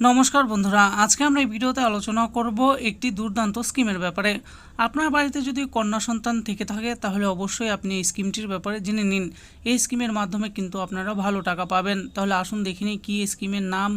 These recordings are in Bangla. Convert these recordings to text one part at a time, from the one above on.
নমস্কার বন্ধুরা, আজকে আমরা এই ভিডিওতে আলোচনা করব একটি দুর্দান্ত স্কিমের ব্যাপারে। আপনার বাড়িতে যদি কন্যা সন্তান থেকে থাকে, তাহলে অবশ্যই আপনি এই স্কিমটির ব্যাপারে জেনে নিন। এই স্কিমের মাধ্যমে কিন্তু আপনারা ভালো টাকা পাবেন। তাহলে আসুন দেখে নিই কী স্কিমের নাম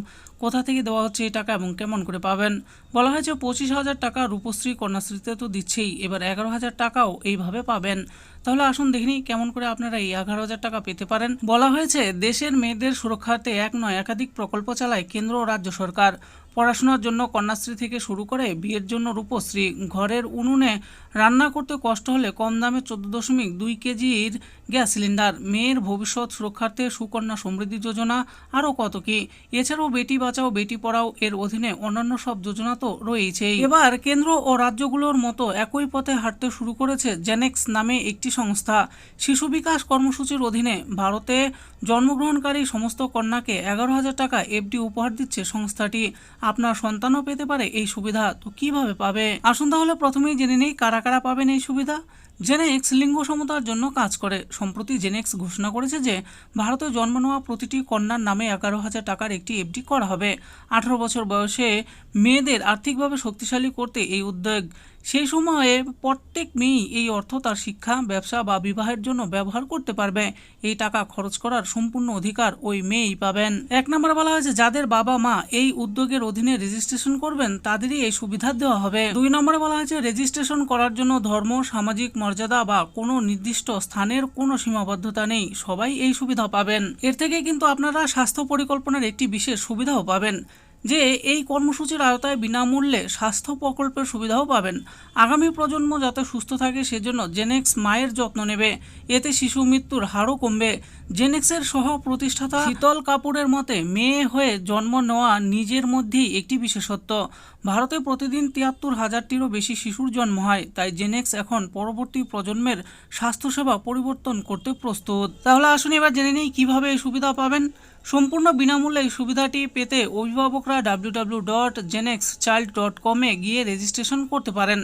কোথা থেকে দেওয়া হচ্ছে এই টাকা এবং কেমন করে পাবেন? বলা হয়েছে পঁচিশ হাজার টাকা রূপশ্রী কন্যাশ্রীতে তো দিচ্ছেই, এবার এগারো হাজার টাকাও এইভাবে পাবেন। তাহলে আসুন দেখিনি কেমন করে আপনারা এই এগারো হাজার টাকা পেতে পারেন। বলা হয়েছে, দেশের মেয়েদের সুরক্ষার্থে এক নয় একাধিক প্রকল্প চালায় কেন্দ্র ও রাজ্য সরকার। পড়াশোনার জন্য কন্যাশ্রী থেকে শুরু করে বিয়ের জন্য রূপশ্রী ঘরের উনুনে রান্না করতে কষ্ট হলে কম দামে চোদ্দ দশমিক দুই কেজির গ্যাস সিলিন্ডার। মেয়ের ভবিষ্যৎ সুরক্ষার্থে সুকন্যা সমৃদ্ধি যোজনা আরও কত কি? এছাড়াও বেটি বাঁচাও, বেটি পড়াও এর অধীনে অন্যান্য সব যোজনা তো রয়েছেই। এবার কেন্দ্র ও রাজ্যগুলোর মতো একই পথে হাঁটতে শুরু করেছে জেনেক্স নামে একটি সংস্থা। শিশু বিকাশ কর্মসূচির অধীনে ভারতে জন্মগ্রহণকারী সমস্ত কন্যাকে এগারো হাজার টাকা এফডি উপহার দিচ্ছে সংস্থাটি। আপনার সন্তানও পেতে পারে এই সুবিধা, তো কীভাবে পাবে? আসুন তাহলে প্রথমেই জেনে নেই কারা কারা পাবেন এই সুবিধা। জেনেক্স লিঙ্গ সমতার জন্য কাজ করে। সম্প্রতি জেনেক্স ঘোষণা করেছে যে, ভারতে জন্ম নেওয়া প্রতিটি কন্যার নামে এগারো হাজার টাকার একটি এফডি করা হবে। আঠারো বছর বয়সে মেয়েদের আর্থিকভাবে শক্তিশালী করতে এই উদ্যোগ। সেই সময়ে প্রত্যেক মেয়েই এই অর্থ তার শিক্ষা, ব্যবসা বা বিবাহের জন্য ব্যবহার করতে পারবে। এই টাকা খরচ করার সম্পূর্ণ অধিকার ওই মেয়েই পাবেন। এক নম্বর বলা হয়েছে, যাদের বাবা মা এই উদ্যোগের অধীনে রেজিস্ট্রেশন করবেন, তাদেরই এই সুবিধা দেওয়া হবে। দুই নম্বরে বলা হয়েছে রেজিস্ট্রেশন করার জন্য ধর্ম, সামাজিক মর্যাদা বা কোনো নির্দিষ্ট স্থানের কোনো সীমাবদ্ধতা নেই। সবাই এই সুবিধা পাবেন। এর থেকে কিন্তু আপনারা স্বাস্থ্য পরিকল্পনার একটি বিশেষ সুবিধাও পাবেন। যে এই কর্মসূচির আওতায় বিনামূল্যে স্বাস্থ্য প্রকল্পের সুবিধাও পাবেন। আগামী প্রজন্ম যাতে সুস্থ থাকে সেজন্য জেনেক্স মায়ের যত্ন নেবে। এতে শিশু মৃত্যুর হারও কমবে। জেনেক্সের সহ প্রতিষ্ঠাতা শীতল কাপুরের মতে, মেয়ে হয়ে জন্ম নেওয়া নিজের মধ্যেই একটি বিশেষত্ব। ভারতে প্রতিদিন তিয়াত্তর হাজারটিরও বেশি শিশুর জন্ম হয়। তাই জেনেক্স এখন পরবর্তী প্রজন্মের স্বাস্থ্যসেবা পরিবর্তন করতে প্রস্তুত। তাহলে আসুন এবার জেনে নিই কীভাবে এই সুবিধা পাবেন। সম্পূর্ণ বিনামূল্যে এই সুবিধাটি পেতে অভিভাবকরা W dot genex child dot কমে গিয়ে রেজিস্ট্রেশন করতে পারেন।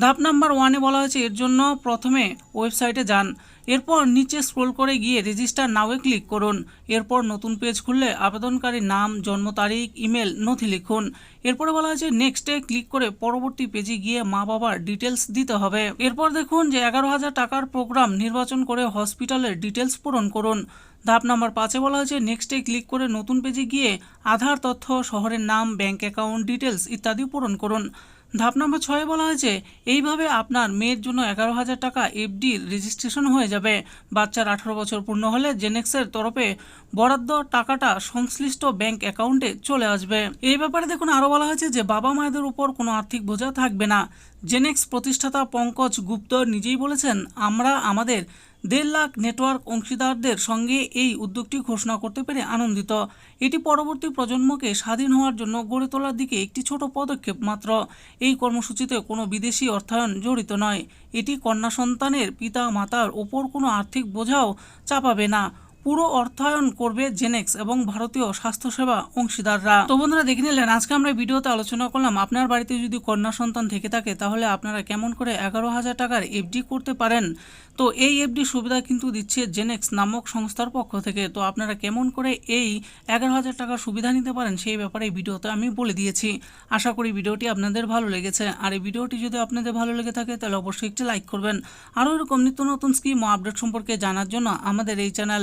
ধাপ নাম্বার ওয়ানে বলা হয়েছে, এর জন্য প্রথমে ওয়েবসাইটে যান। এরপর নিচে স্ক্রোল করে গিয়ে রেজিস্টার নাওয়ে ক্লিক করুন। এরপর নতুন পেজ খুললে আবেদনকারীর নাম, জন্ম তারিখ, ইমেল, নথি লিখুন। এরপরে বলা হয়েছে নেক্সটে ক্লিক করে পরবর্তী পেজে গিয়ে মা বাবার ডিটেলস দিতে হবে। এরপর দেখুন যে এগারো হাজার টাকার প্রোগ্রাম নির্বাচন করে হসপিটালের ডিটেলস পূরণ করুন। ধাপ নাম্বার পাঁচে বলা হয়েছে নেক্সটে ক্লিক করে নতুন পেজে গিয়ে আধার তথ্য, শহরের নাম ব্যাংক অ্যাকাউন্ট ডিটেলস ইত্যাদি পূরণ করুন। ধাপ নম্বর ছয়ে বলা হয়েছে, এইভাবে আপনার মেয়ের জন্য এগারো হাজার টাকা এফডির রেজিস্ট্রেশন হয়ে যাবে। বাচ্চার আঠারো বছর পূর্ণ হলে জেনেক্সের তরফে বরাদ্দ টাকাটা সংশ্লিষ্ট ব্যাংক অ্যাকাউন্টে চলে আসবে। এই ব্যাপারে দেখুন, আরও বলা হয়েছে যে বাবা মায়েদের উপর কোনো আর্থিক বোঝা থাকবে না। জেনেক্স প্রতিষ্ঠাতা পঙ্কজ গুপ্ত নিজেই বলেছেন, আমরা আমাদের দেড় লাখ নেটওয়ার্ক অংশীদারদের সঙ্গে এই উদ্যোগটি ঘোষণা করতে পেরে আনন্দিত। এটি পরবর্তী প্রজন্মকে স্বাধীন হওয়ার জন্য গড়ে তোলার দিকে একটি ছোট পদক্ষেপ মাত্র। এই কর্মসূচিতে কোনো বিদেশি অর্থায়ন জড়িত নয়। এটি কন্যা সন্তানের পিতা মাতার ওপর কোনো আর্থিক বোঝাও চাপাবে না। পুরো অর্থায়ন করবে জেনেক্স এবং ভারতীয় স্বাস্থ্যসেবা অংশীদাররা। তো বন্ধুরা, দেখে নিলেন, আজকে আমরা ভিডিওতে আলোচনা করলাম, আপনার বাড়িতে যদি কন্যা সন্তান থেকে থাকে, তাহলে আপনারা কেমন করে এগারো হাজার টাকার এফডি করতে পারেন? তো এই এফডি সুবিধা কিন্তু দিচ্ছে জেনেক্স নামক সংস্থার পক্ষ থেকে। তো আপনারা কেমন করে এই এগারো হাজার টাকার সুবিধা নিতে পারেন, সেই ব্যাপারে ভিডিওতে আমি বলে দিয়েছি। আশা করি ভিডিওটি আপনাদের ভালো লেগেছে। আর এই ভিডিওটি যদি আপনাদের ভালো লেগে থাকে, তাহলে অবশ্যই একটি লাইক করবেন। আরও এরকম নিত্য নতুন স্কিম ও আপডেট সম্পর্কে জানার জন্য আমাদের এই চ্যানেল